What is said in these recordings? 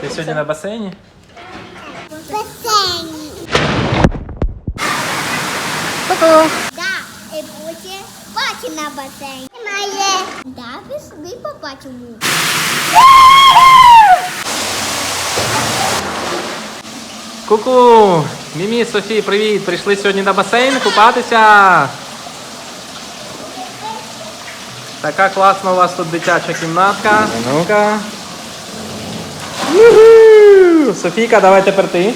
Ти сьогодні на басейні? басейні. Да, і потім бачу на басейні. Немає. Да, пішли побачимо. Ку-ку! Мімі, Софі, привіт! Прийшли сьогодні на басейн купатися. Така класна у вас тут дитяча кімнатка. Ну-ка. Софійка, давай тепер ти.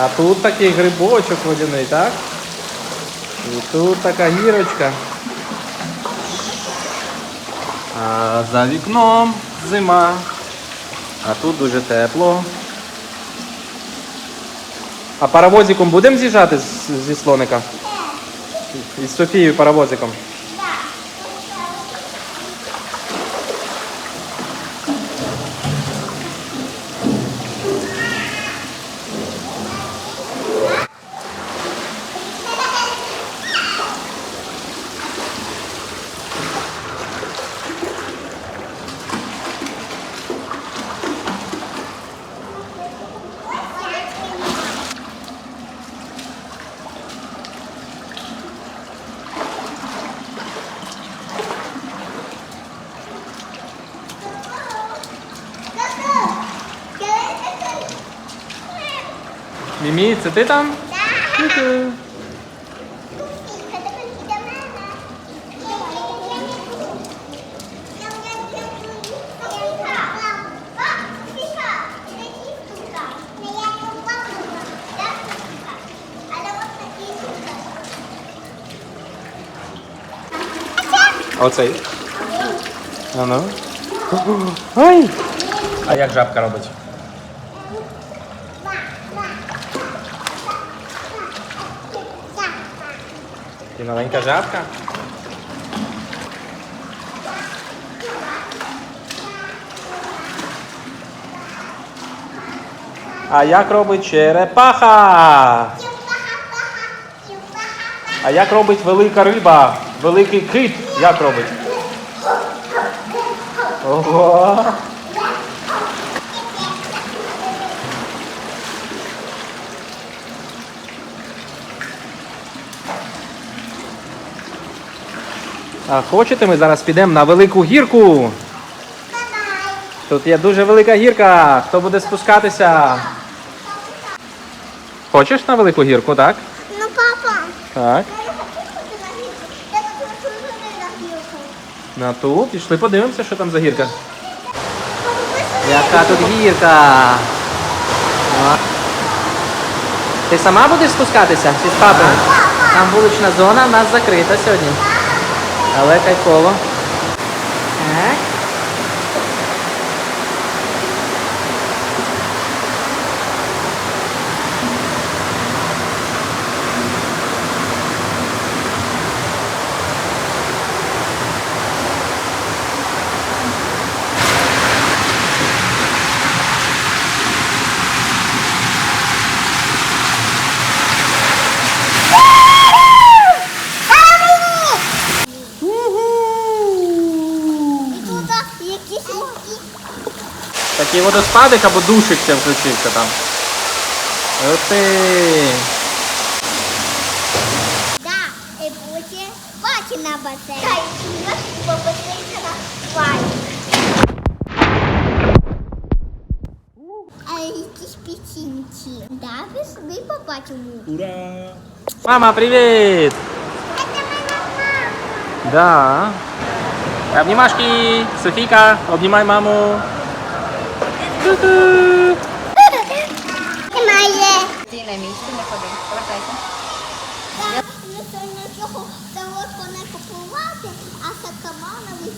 А тут такий грибочок водяний, так? І тут така гірочка. А за вікном зима. А тут дуже тепло. А паровозиком будемо з'їжджати зі слоника? Із Софією паровозиком. Мімі, це ти там? Юху. А Оцей. А ну. Ой! А як жабка робить? І маленька жабка. А як робить черепаха? А як робить велика риба? Великий кит? Як робить? Ого! А хочете, ми зараз підемо на велику гірку? Тут є дуже велика гірка. Хто буде спускатися? Хочеш на велику гірку, так? Ну, папа, Так. на. Ту. Пішли подивимося, що там за гірка. Яка тут гірка? О. Ти сама будеш спускатися чи з папою? Там вулична зона в нас закрита сьогодні. Але кайфово. Так. Такий водоспадик або душик ще включився там. Ух ти! Да, і на на. А якісь. Да, пішли побачимо. Ура! Мама, привіт! Це моя мама. Да. Обнімашки! Софійка, обнімай маму. Немає. Ти на місці не ходи. Повертайся. Сьогодні цього того не купувати, а сакамановий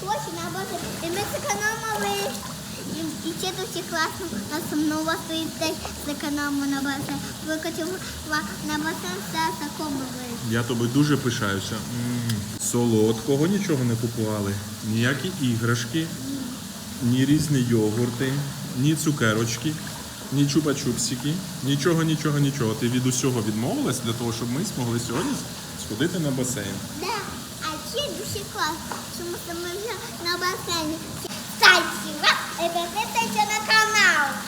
хоче на базі. І ми саканамали. І, ще дуже класно, а со мною у вас стоїть теж саканамо на базі. Викотила на басейн все сакамовий. Я тобі дуже пишаюся. Солодкого нічого не купували. Ніякі іграшки, ні різні йогурти, ні цукерочки, ні чупа-чупсики, нічого, нічого, нічого. Ти від усього відмовилась для того, щоб ми змогли сьогодні сходити на басейн. Да, а ще дуже класно, тому що ми вже на басейні. Ставте лайк і на канал.